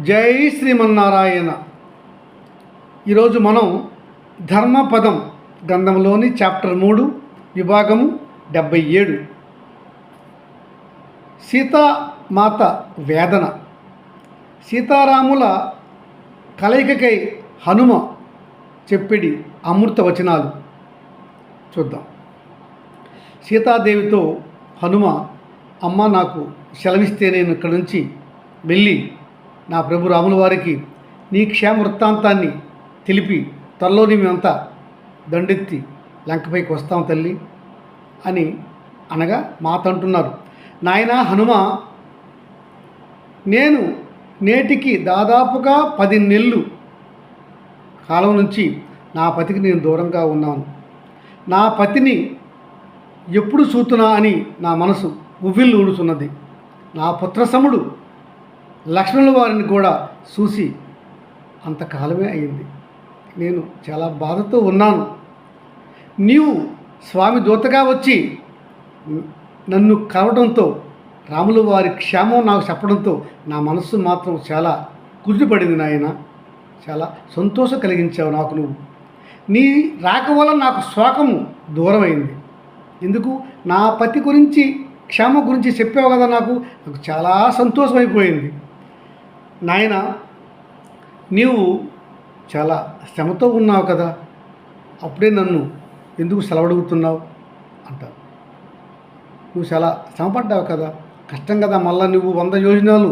జై శ్రీమన్నారాయణ. ఈరోజు మనం ధర్మపదం గ్రంథంలోని చాప్టర్ మూడు విభాగము డెబ్బై ఏడు. సీతామాత వేదన. సీతారాముల కలయికకై హనుమ చెప్పిడి అమృత వచనాలు. చూద్దాం. సీతాదేవితో హనుమ అమ్మ నాకు సెలవిస్తే నేను ఇక్కడి నుంచి వెళ్ళి నా ప్రభు రాముల వారికి నీ క్షేమ వృత్తాంతాన్ని తెలిపి త్వరలోని మేమంతా దండెత్తి లంకపైకి వస్తాం తల్లి అని అనగా మాత అంటున్నారు. నాయన హనుమ నేను నేటికి దాదాపుగా పది నెలలు కాలం నుంచి నా పతికి నేను దూరంగా ఉన్నాను. నా పతిని ఎప్పుడు చూతున్నా అని నా మనసు ఉవ్విల్లు ఊడుతున్నది నా పుత్రసముడు లక్ష్మణుల వారిని కూడా చూసి అంతకాలమే అయింది నేను చాలా బాధతో ఉన్నాను. నీవు స్వామి దూతగా వచ్చి నన్ను కలవడంతో రాముల వారి క్షేమం నాకు చెప్పడంతో నా మనస్సు మాత్రం చాలా కుదిరిపడింది నాయన. చాలా సంతోషం కలిగించావు నాకు నువ్వు. నీ రాక వల్ల నాకు శోకము దూరమైంది. ఎందుకు? నా పతి గురించి క్షేమం గురించి చెప్పావు కదా నాకు. నాకు చాలా సంతోషమైపోయింది. నాయన నీవు చాలా శ్రమతో ఉన్నావు కదా అప్పుడే నన్ను ఎందుకు సెలవడుగుతున్నావు? అంటారు. నువ్వు చాలా శ్రమపడ్డావు కదా కష్టం కదా మళ్ళా నువ్వు వంద యోజనాలు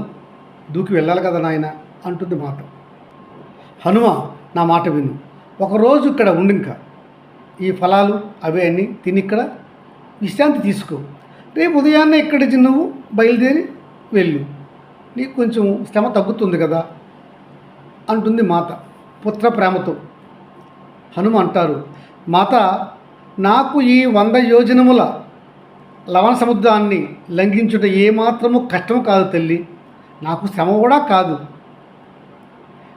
దూకి వెళ్ళాలి కదా నాయన అంటుంది మాట. హనుమ నా మాట విను. ఒకరోజు ఇక్కడ ఉండి ఇంకా ఈ ఫలాలు అవే అన్నీ తిని ఇక్కడ విశ్రాంతి తీసుకో. రేపు ఉదయాన్నే ఇక్కడి నుంచి నువ్వు బయలుదేరి వెళ్ళు. నీకు కొంచెం శ్రమ తగ్గుతుంది కదా అంటుంది మాత పుత్ర ప్రేమతో. హనుమ అంటారు మాత నాకు ఈ వంద యోజనముల లవణ సముద్రాన్ని లంఘించుట ఏమాత్రము కష్టం కాదు తల్లి నాకు శ్రమ కూడా కాదు.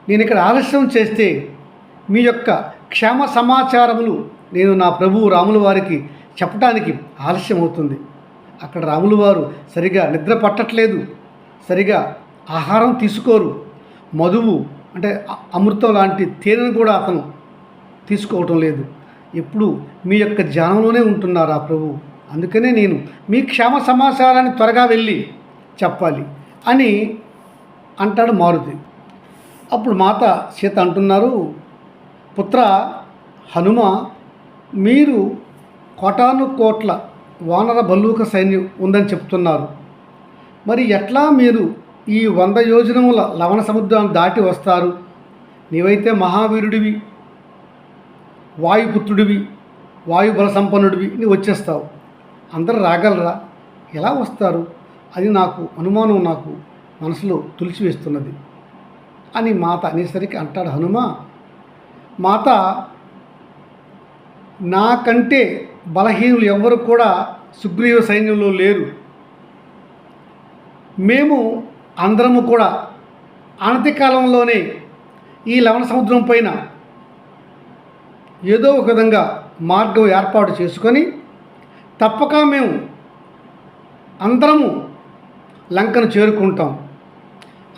నేను ఇక్కడ ఆలస్యం చేస్తే మీ యొక్క క్షేమ సమాచారములు నేను నా ప్రభువు రాముల వారికి చెప్పడానికి ఆలస్యం అవుతుంది అక్కడ రాములు వారు సరిగా నిద్ర పట్టట్లేదు. సరిగా ఆహారం తీసుకోరు. మధువు అంటే అమృతం లాంటి తేనెను కూడా అతను తీసుకోవటం లేదు. ఎప్పుడు మీ యొక్క ధ్యానంలోనే ఉంటున్నారు ఆ ప్రభు. అందుకనే నేను మీ క్షేమ సమాచారాన్ని త్వరగా వెళ్ళి చెప్పాలి అని అంటాడు మారుతి. అప్పుడు మాత సీత అంటున్నారు పుత్ర హనుమ మీరు కోటాను కోట్ల వానర బల్లూక సైన్యం ఉందని చెప్తున్నారు. మరి ఎట్లా మీరు ఈ వంద యోజనముల లవణ సముద్రాన్ని దాటి వస్తారు? నీవైతే మహావీరుడివి వాయుపుత్రుడివి వాయుబల సంపన్నుడివి నీ వచ్చేస్తావు. అందరు రాగలరా? ఎలా వస్తారు? అది నాకు అనుమానం నాకు మనసులో తులిచివేస్తున్నది అని మాత అనేసరికి అంటాడు హనుమ మాత నాకంటే బలహీనులు ఎవ్వరు కూడా సుగ్రీవ సైన్యంలో లేరు. మేము అందరము కూడా అనతి కాలంలోనే ఈ లవణ సముద్రం పైన ఏదో ఒక విధంగా మార్గం ఏర్పాటు చేసుకొని తప్పక మేము అందరము లంకను చేరుకుంటాం.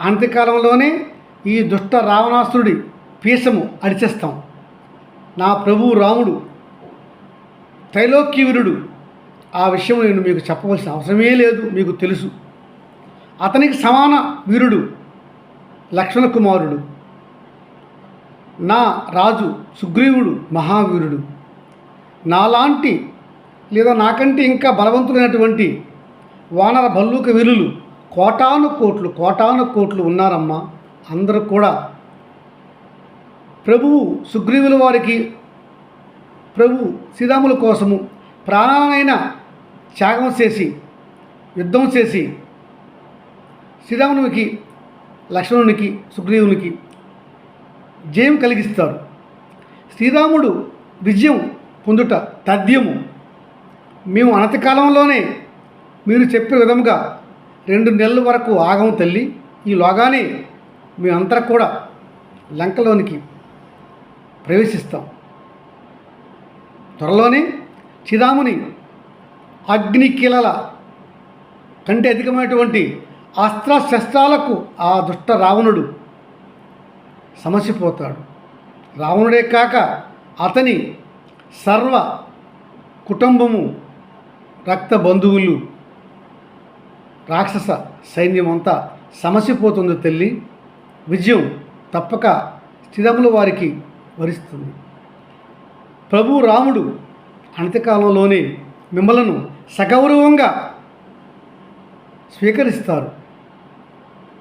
అంత్యకాలంలోనే ఈ దుష్ట రావణాసురుడి పీసము అడిచేస్తాం నా ప్రభువు రాముడు త్రైలోక్యవీరుడు ఆ విషయం నేను మీకు చెప్పవలసిన అవసరమే లేదు మీకు తెలుసు. అతనికి సమాన వీరుడు లక్ష్మణ కుమారుడు. నా రాజు సుగ్రీవుడు మహావీరుడు. నాలాంటి లేదా నాకంటే ఇంకా బలవంతులైనటువంటి వానర భల్లూక వీరులు కోటాను కోట్లు కోటాను కోట్లు ఉన్నారమ్మా. అందరూ కూడా ప్రభువు సుగ్రీవుల వారికి ప్రభు శ్రీరాముల కోసము ప్రాణాలైన త్యాగం చేసి యుద్ధం చేసి శ్రీరామునికి లక్ష్మణునికి సుగ్రీవునికి జయం కలిగిస్తారు. శ్రీరాముడు విజయం పొందుట తథ్యము. మేము అనతికాలంలోనే మీరు చెప్పే విధముగా రెండు నెలల వరకు ఆగం తల్లి. ఈ లోగానే మేమంతా కూడా లంకలోనికి ప్రవేశిస్తాం. త్వరలోనే శ్రీరాముని అగ్నికిలల కంటే అధికమైనటువంటి అస్త్రశస్త్రాలకు ఆ దుష్ట రావణుడు సమసిపోతాడు. రావణుడే కాక అతని సర్వ కుటుంబము రక్త బంధువులు రాక్షస సైన్యం అంతా సమసిపోతుంది తల్లి. విజయం తప్పక స్థిరముల వారికి వరిస్తుంది. ప్రభు రాముడు అనతికాలంలోనే మిమ్మలను సగౌరవంగా స్వీకరిస్తారు.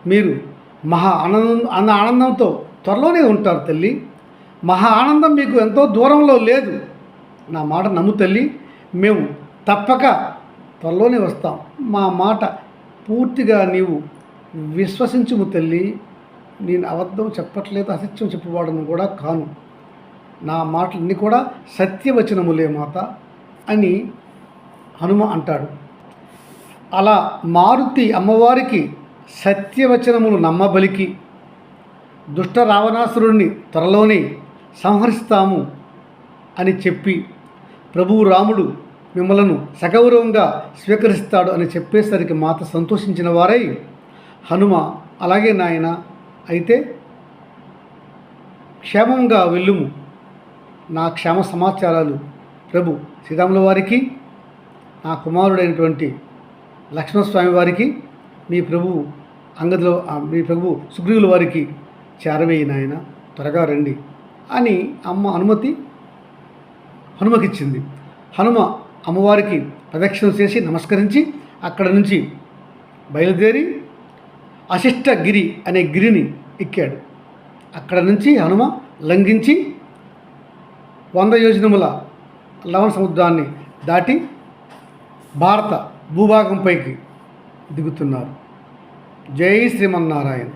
మీరు మహా ఆనందం అన్న ఆనందంతో త్వరలోనే ఉంటారు తల్లి. మహా ఆనందం మీకు ఎంతో దూరంలో లేదు. నా మాట నమ్ము తల్లి. మేము తప్పక త్వరలోనే వస్తాం. మా మాట పూర్తిగా నీవు విశ్వసించుము తల్లి. నేను అబద్ధం చెప్పట్లేదు అసత్యం చెప్పవాడను కూడా కాను. నా మాటలన్నీ కూడా సత్యవచనములే మాత అని హనుమ అంటాడు. అలా మారుతి అమ్మవారికి సత్యవచనములు నమ్మబలికి దుష్ట రావణాసురుణ్ణి త్వరలోనే సంహరిస్తాము అని చెప్పి ప్రభువు రాముడు మిమ్మలను సగౌరవంగా స్వీకరిస్తాడు అని చెప్పేసరికి మాత సంతోషించిన వారై హనుమ అలాగే నాయన అయితే క్షేమంగా వెళ్ళుము. నా క్షేమ సమాచారాలు ప్రభు శ్రీరాముల వారికి నా కుమారుడైనటువంటి లక్ష్మణస్వామి వారికి మీ ప్రభు అంగదిలో మీ ప్రభు సుగ్రీవుల వారికి చేరవేయి నాయన త్వరగా రండి అని అమ్మ అనుమతి హనుమకిచ్చింది. హనుమ అమ్మవారికి ప్రదక్షిణ చేసి నమస్కరించి అక్కడ నుంచి బయలుదేరి అశిష్టగిరి అనే గిరిని ఎక్కాడు. అక్కడ నుంచి హనుమ లంఘించి వంద యోజనముల లవణ సముద్రాన్ని దాటి భారత భూభాగంపైకి దిగుతున్నారు. జై శ్రీమన్నారాయణ.